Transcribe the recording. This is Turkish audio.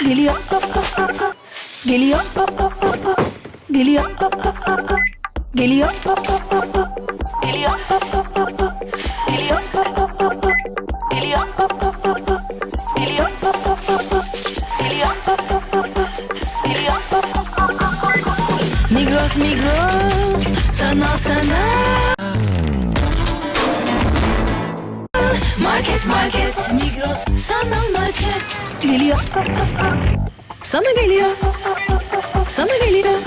Geliyor. Geliyor. Geliyor. Geliyor. Geliyor. Migros, Migros. Market market. Migros sanal market. Geliyor. Sana geliyor. Sana geliyor